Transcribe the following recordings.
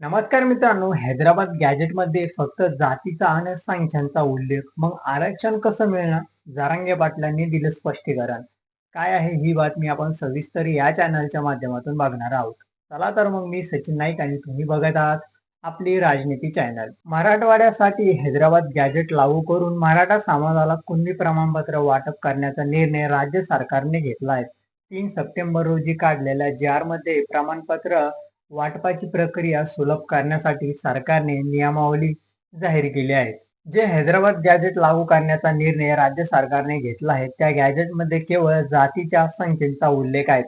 नमस्कार मित्रांनो हैदराबाद गॅजेटमध्ये फक्त जातीचा आणि संख्यांचा उल्लेख. मग आरक्षण कसं मिळणार? जारांगे पाटलांनी दिलं स्पष्टीकरण. काय आहे ही बातमी आपण सविस्तर या चॅनलच्या माध्यमातून बघणार आहोत. चला तर मग मी सचिन नाईक आणि तुम्ही बघत आहात आपली राजनीती चॅनल मराठवाड्यासाठी हैदराबाद गॅजेट लागू करून मराठा समाजाला कुणबी प्रमाणपत्र वाटप करण्याचा निर्णय राज्य सरकारने घेतला आहे. तीन सप्टेंबर रोजी काढलेल्या जारमध्ये प्रमाणपत्र वाटपाची प्रक्रिया सुलभ करण्यासाठी सरकारने नियमावली जाहीर केली आहे. जे हैदराबाद गॅजेट लागू करण्याचा निर्णय राज्य सरकारने घेतला आहे त्या गॅजेटमध्ये केवळ जातीच्या संख्येचा उल्लेख आहे.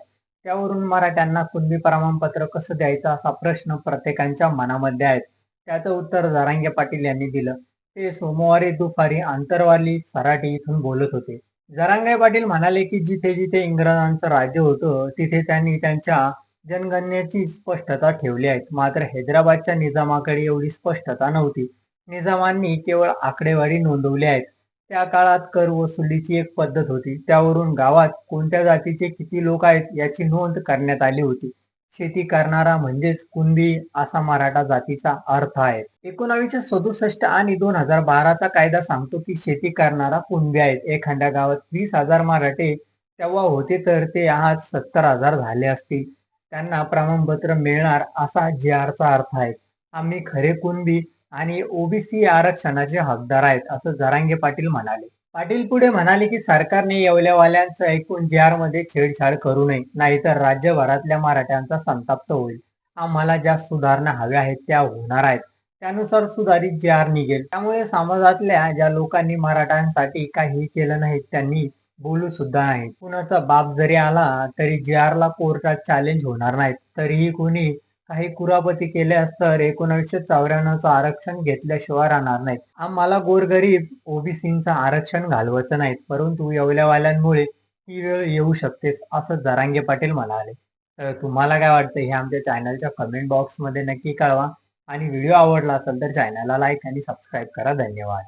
त्यावरून मराठ्यांना कुणबी प्रमाणपत्र कसं द्यायचं असा प्रश्न प्रत्येकाच्या मनामध्ये आहे. त्याचं उत्तर जारांगे पाटील यांनी दिलं. ते सोमवारी दुपारी आंतरवाली सराटी इथून बोलत होते. जरांगे पाटील म्हणाले की जिथे जिथे इंग्रजांचं राज्य होतं तिथे त्यांनी त्यांच्या जनगणनेची स्पष्टता ठेवली आहे मात्र हैदराबादच्या निजामाकडे एवढी स्पष्टता नव्हती. निजामांनी केवळ आकडेवारी नोंदवली आहेत. त्या काळात कर वसुलीची एक पद्धत होती. त्यावरून गावात कोणत्या जातीचे किती लोक आहेत याची नोंद करण्यात आली होती. शेती करणारा म्हणजेच कुंदी असा मराठा जातीचा अर्थ आहे. एकोणावीसशे सदुसष्ट आणि दोन हजार बाराचा कायदा सांगतो की शेती करणारा कुंभी आहेत. एखाद्या गावात वीस हजार मराठे तेव्हा होते तर ते आज सत्तर हजार झाले असतील. त्यांना प्रमाणपत्र मिळणार असा जे आरचा अर्थ आहे. आम्ही खरे कुणबी आणि ओबीसी आरक्षणाचे हकदार आहेत असं जरांगे पाटील म्हणाले. पाटील पुढे म्हणाले की सरकारने येवल्यावाल्यांचं ऐकून जे आरमध्ये छेडछाड करू नये नाहीतर राज्यभरातल्या मराठ्यांचा संताप्त होईल. आम्हाला ज्या सुधारणा हव्या आहेत त्या होणार आहेत. त्यानुसार सुधारित जे आर निघेल. त्यामुळे समाजातल्या ज्या लोकांनी मराठ्यांसाठी काही केलं नाही त्यांनी बोलू सुद्धा नाही कुणाचा बाप जरी आला तरी जी ला कोर्टात चॅलेंज होणार नाहीत. तरीही कुणी काही कुरापती केल्यास तर एकोणीसशे चौऱ्याण्णवचं आरक्षण घेतल्याशिवाय राहणार नाहीत. आम्हाला गोरगरीब ओबीसीचं आरक्षण घालवायचं नाहीत. परंतु येवल्यावाल्यांमुळे ही वेळ येऊ शकतेस असं जरांगे पाटील म्हणाले. तर तुम्हाला काय वाटतं? हे आमच्या चॅनलच्या कमेंट बॉक्समध्ये नक्की कळवा. आणि व्हिडिओ आवडला असेल तर चॅनलला लाईक आणि सबस्क्राईब करा. धन्यवाद.